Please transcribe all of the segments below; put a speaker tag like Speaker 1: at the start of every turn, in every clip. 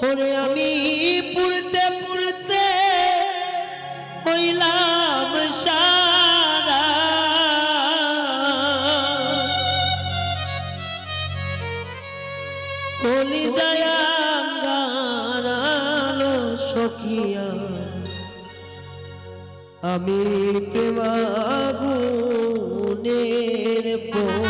Speaker 1: ওরে আমি পুরতে পুরতে হইলাম সারা। কলি দয়া গারালো সখিয়া আমি প্রেমাগুনের পর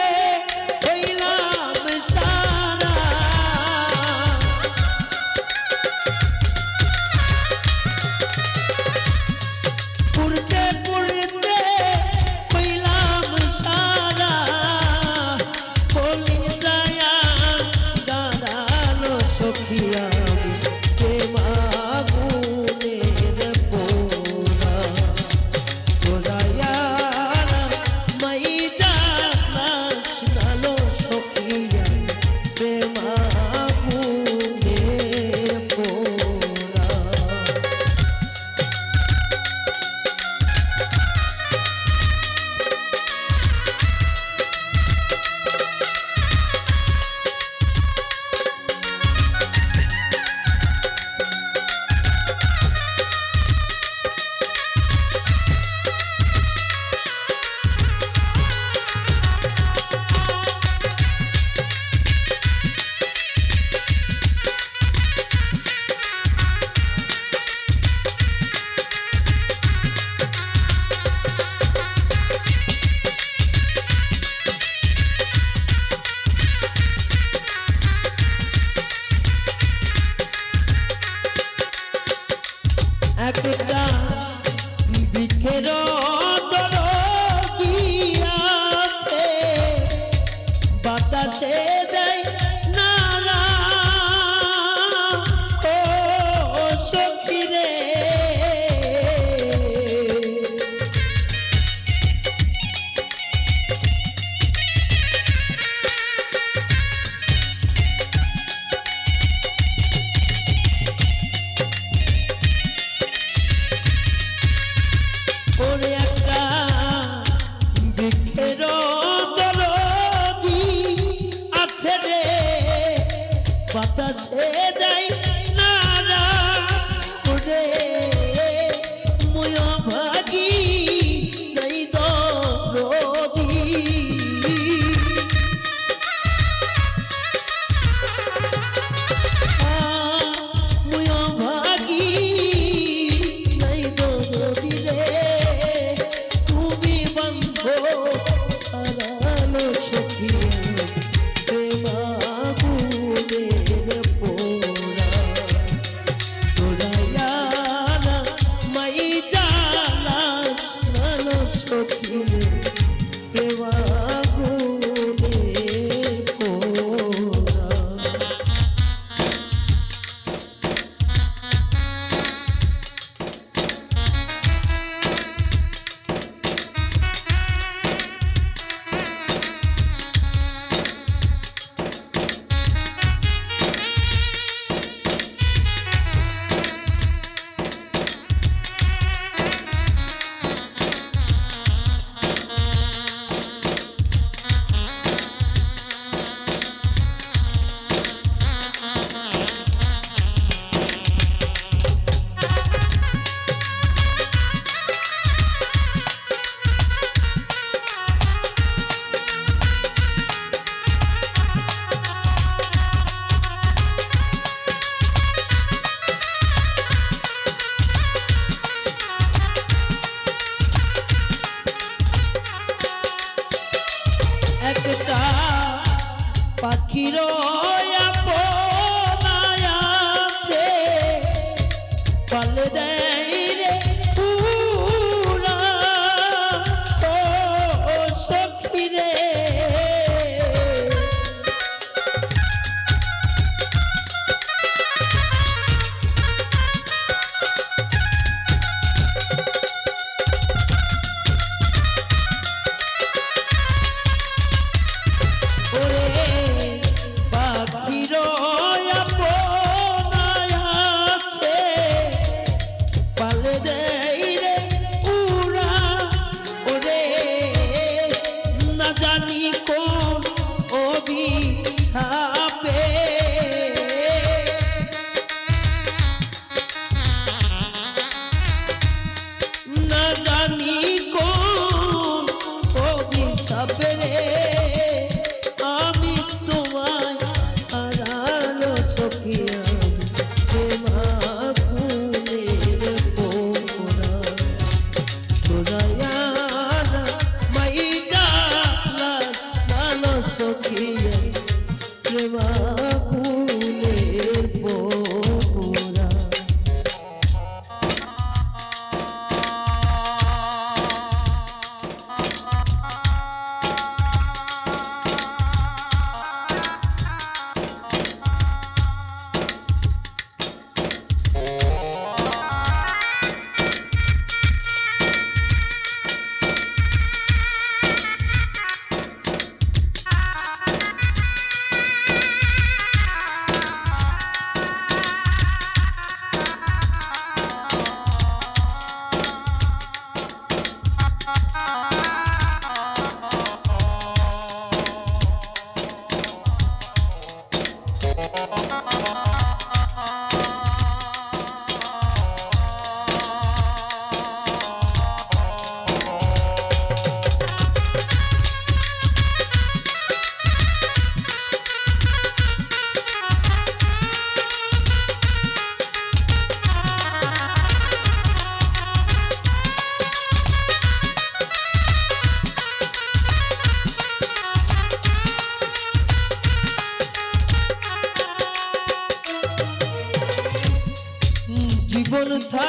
Speaker 1: পাখিরও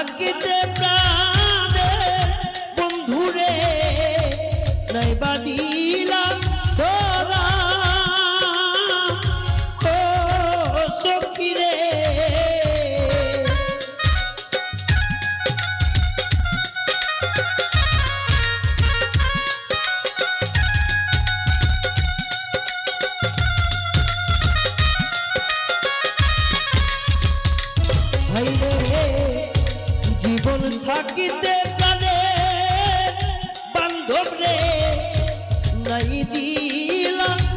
Speaker 1: থাকিতে প্রাণে বন্ধুরে নাই বা দিলাম।